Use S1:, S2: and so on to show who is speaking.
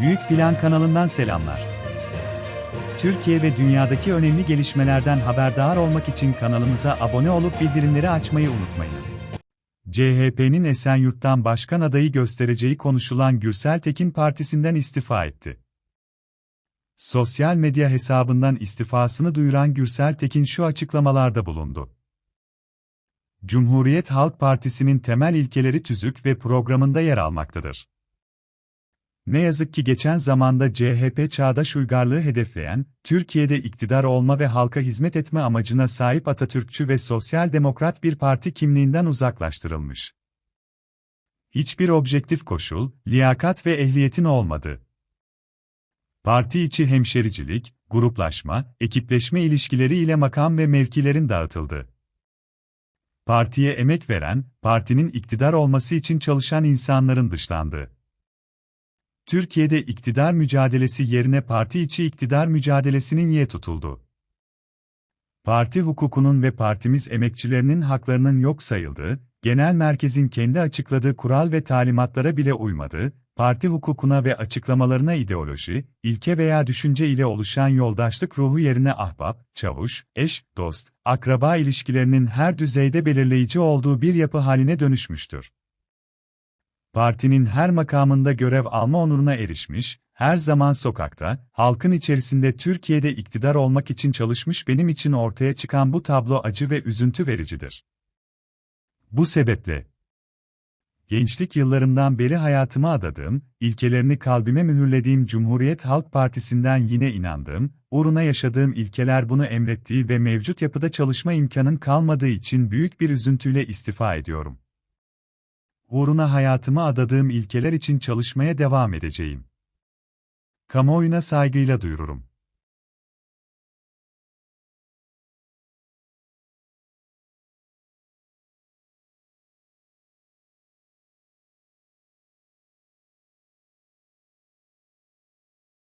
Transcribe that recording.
S1: Büyük Plan kanalından selamlar. Türkiye ve dünyadaki önemli gelişmelerden haberdar olmak için kanalımıza abone olup bildirimleri açmayı unutmayınız. CHP'nin Esenyurt'tan başkan adayı göstereceği konuşulan Gürsel Tekin partisinden istifa etti. Sosyal medya hesabından istifasını duyuran Gürsel Tekin şu açıklamalarda bulundu. Cumhuriyet Halk Partisi'nin temel ilkeleri tüzük ve programında yer almaktadır. Ne yazık ki geçen zamanda CHP çağdaş uygarlığı hedefleyen, Türkiye'de iktidar olma ve halka hizmet etme amacına sahip Atatürkçü ve sosyal demokrat bir parti kimliğinden uzaklaştırılmış. Hiçbir objektif koşul, liyakat ve ehliyetin olmadı. Parti içi hemşericilik, gruplaşma, ekipleşme ilişkileri ile makam ve mevkilerin dağıtıldı. Partiye emek veren, partinin iktidar olması için çalışan insanların dışlandı. Türkiye'de iktidar mücadelesi yerine parti içi iktidar mücadelesinin ye tutuldu. Parti hukukunun ve partimiz emekçilerinin haklarının yok sayıldığı, genel merkezin kendi açıkladığı kural ve talimatlara bile uymadığı, parti hukukuna ve açıklamalarına ideoloji, ilke veya düşünce ile oluşan yoldaşlık ruhu yerine ahbap, çavuş, eş, dost, akraba ilişkilerinin her düzeyde belirleyici olduğu bir yapı haline dönüşmüştür partinin her makamında görev alma onuruna erişmiş, her zaman sokakta, halkın içerisinde Türkiye'de iktidar olmak için çalışmış benim için ortaya çıkan bu tablo acı ve üzüntü vericidir. Bu sebeple, gençlik yıllarımdan beri hayatıma adadığım, ilkelerini kalbime mühürlediğim Cumhuriyet Halk Partisi'nden yine inandığım, uğruna yaşadığım ilkeler bunu emrettiği ve mevcut yapıda çalışma imkanın kalmadığı için büyük bir üzüntüyle istifa ediyorum uğruna hayatımı adadığım ilkeler için çalışmaya devam edeceğim. Kamuoyuna saygıyla duyururum.